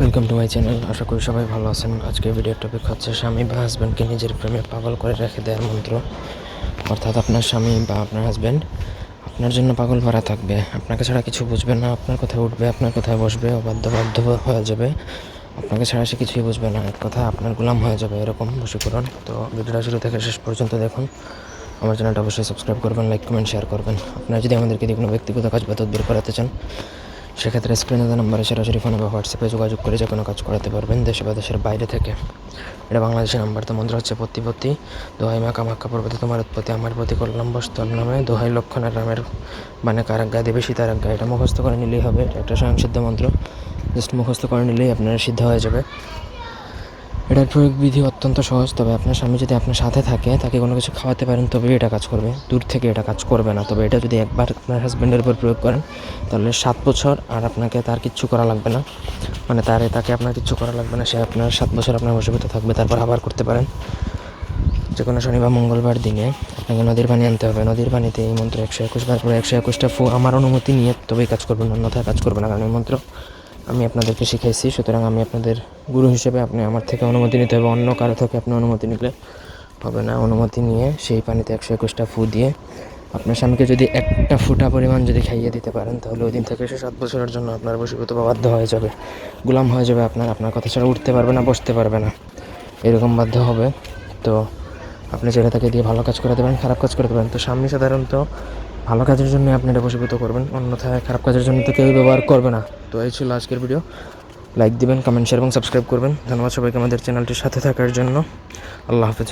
Welcome to my channel আশা করি সবাই ভালো আছেন। আজকে ভিডিওর টপিক হচ্ছে স্বামী বা হাজব্যান্ডকে নিজের প্রেমে পাগল করে রেখে দেওয়ার মন্ত্র। অর্থাৎ আপনার স্বামী বা আপনার হাজব্যান্ড আপনার জন্য পাগল ভরা থাকবে। আপনাকে ছাড়া কিছু বুঝবে না। আপনার কথায় উঠবে, আপনার কথায় বসবে অবাধ্য বাধ্য হয়ে যাবে। আপনাকে ছাড়া সে কিছুই বুঝবে না। এক কথা আপনার গোলাম হয়ে যাবে এরকম বশীকরণ। তো ভিডিওটা শুরু থেকে শেষ পর্যন্ত দেখুন। আমার চ্যানেলটা অবশ্যই সাবস্ক্রাইব করবেন লাইক কমেন্ট শেয়ার করবেন। আপনারা যদি আমাদেরকে দিয়ে কোনো ব্যক্তিগত কাজ বা তদবির করাতে চান সেক্ষেত্রে স্ক্রিনে দেওয়া নম্বরে সরাসরি ফোনে বা হোয়াটসঅ্যাপে যোগাযোগ করে যে কোনো কাজ করাতে পারবেন দেশে বা দেশের বাইরে থেকে। এটা বাংলাদেশের নাম্বার তো মন্ত্র হচ্ছে প্রতিপত্তি দোহাই মা কামাক্কা পর্বতে তোমার উৎপত্তি, আমার প্রতি কল্যাণ বস্তল নামে দোহাই লক্ষণের রামের মানে কারাজ্ঞা দেবে সীতারাজ্ঞা। এটা মুখস্থ করে নিলেই হবে, এটা একটা স্বয়ংসিদ্ধ মন্ত্র। জাস্ট মুখস্থ করে নিলেই আপনারা সিদ্ধ হয়ে যাবে। এটার প্রয়োগ বিধি অত্যন্ত সহজ। তবে আপনার স্বামী যদি আপনার সাথে থাকে, তাকে কোনো কিছু খাওয়াতে পারেন, তবেই এটা কাজ করবে। দূর থেকে এটা কাজ করবে না। তবে এটা যদি একবার আপনার হাজব্যান্ডের উপর প্রয়োগ করেন, তাহলে সাত বছর আর আপনাকে তার কিচ্ছু করা লাগবে না। মানে তারে, তাকে আপনার কিচ্ছু করা লাগবে না। সে আপনার সাত বছর আপনার বসীভূত থাকবে, তারপর আবার করতে পারেন। যে কোনো শনি বা মঙ্গলবার দিনে আপনাকে নদীর পানি আনতে হবে। নদীর পানিতে এই মন্ত্র একশো একুশ বার করে, একশো একুশটা ফু আমার অনুমতি নিয়ে তবেই কাজ করবেন, অন্যথায় কাজ করবে না। কারণ এই মন্ত্র আমি আপনাদেরকে শিখাইছি, সুতরাং আমি আপনাদের গুরু হিসেবে আপনি আমার থেকে অনুমতি নিতে হবে, অন্য কারও থেকে আপনি অনুমতি নিলে হবে না। অনুমতি নিয়ে সেই পানিতে একশো একুশটা ফু দিয়ে আপনার স্বামীকে যদি একটা ফুটা পরিমাণ যদি খাইয়ে দিতে পারেন, তাহলে ওই দিন থেকে সে সাত বছরের জন্য আপনার বসীভূত বা বাধ্য হয়ে যাবে। গোলাম হয়ে যাবে আপনার আপনার কথা ছাড়া উঠতে পারবে না, বসতে পারবে না। এরকম বাধ্য হবে। তো আপনি যেটা তাকে দিয়ে ভালো কাজ করাতে পারেন খারাপ কাজ করতে পারেন তো স্বামী সাধারণত ভালো কাজের জন্য আপনি এটা বসীভূত করবেন, অন্যথায় খারাপ কাজের জন্য তো কেউ ব্যবহার করবে না। তো এই ছিল আজকের ভিডিও লাইক দিবেন কমেন্ট শেয়ার এবং সাবস্ক্রাইব করবেন। ধন্যবাদ সবাইকে আমাদের চ্যানেলটির সাথে থাকার জন্য। আল্লাহ হাফেজ।